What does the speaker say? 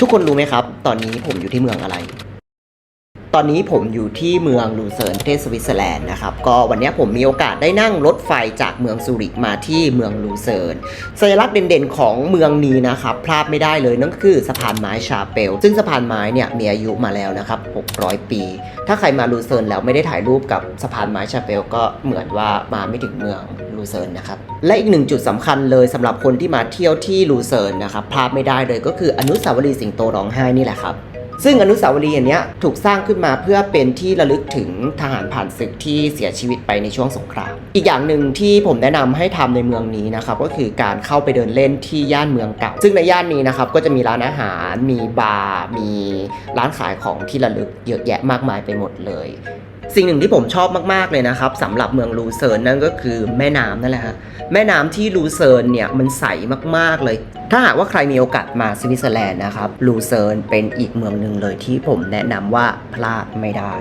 ทุกคนรู้ไหมครับ ตอนนี้ผมอยู่ที่เมืองอะไร ตอนนี้ผมอยู่ที่เมืองลูเซิร์นประเทศสวิตเซอร์แลนด์นะครับ ก็วันนี้ผมมีโอกาสได้นั่งรถไฟจากเมืองซูริกมาที่เมืองลูเซิร์นสัญลักษณ์เด่นๆของเมืองนี้นะครับพลาดไม่ได้เลยนั่นก็คือสะพานไม้ชาเปล ซึ่งสะพานไม้เนี่ยมีอายุมาแล้วนะครับ 600 ปี ถ้าใครมาลูเซิร์นแล้วไม่ได้ถ่ายรูปกับสะพานไม้ชาเปล ก็เหมือนว่ามาไม่ถึงเมืองลูเซิร์นนะครับ และอีกหนึ่งจุดสำคัญเลยสำหรับคนที่มาเที่ยวที่ลูเซิร์นนะครับพลาดไม่ได้เลยก็คืออนุสาวรีย์สิงโตร้องไห้นี่แหละครับ ซึ่งอนุสาวรีย์อันนี้ถูกสร้างขึ้นมาเพื่อเป็นที่ระลึกถึงทหารผ่านศึกที่เสียชีวิตไปในช่วงสงคราม อีกอย่างหนึ่งที่ผมแนะนำให้ทำในเมืองนี้นะครับก็คือการเข้าไปเดินเล่นที่ย่านเมืองเก่า ซึ่งในย่านนี้นะครับก็จะมีร้านอาหาร มีบาร์ มีร้านขายของที่ระลึกเยอะแยะมากมายไปหมดเลยสิ่งหนึ่งที่ผมชอบมากๆเลยนะครับสำหรับเมืองลูเซิร์นนั่นก็คือแม่น้ำนั่นแหละฮะแม่น้ำที่ลูเซิร์นเนี่ยมันใสมากๆเลย ถ้าหากว่าใครมีโอกาสมาสวิตเซอร์แลนด์นะครับลูเซิร์นเป็นอีกเมืองหนึ่งเลยที่ผมแนะนำว่าพลาดไม่ได้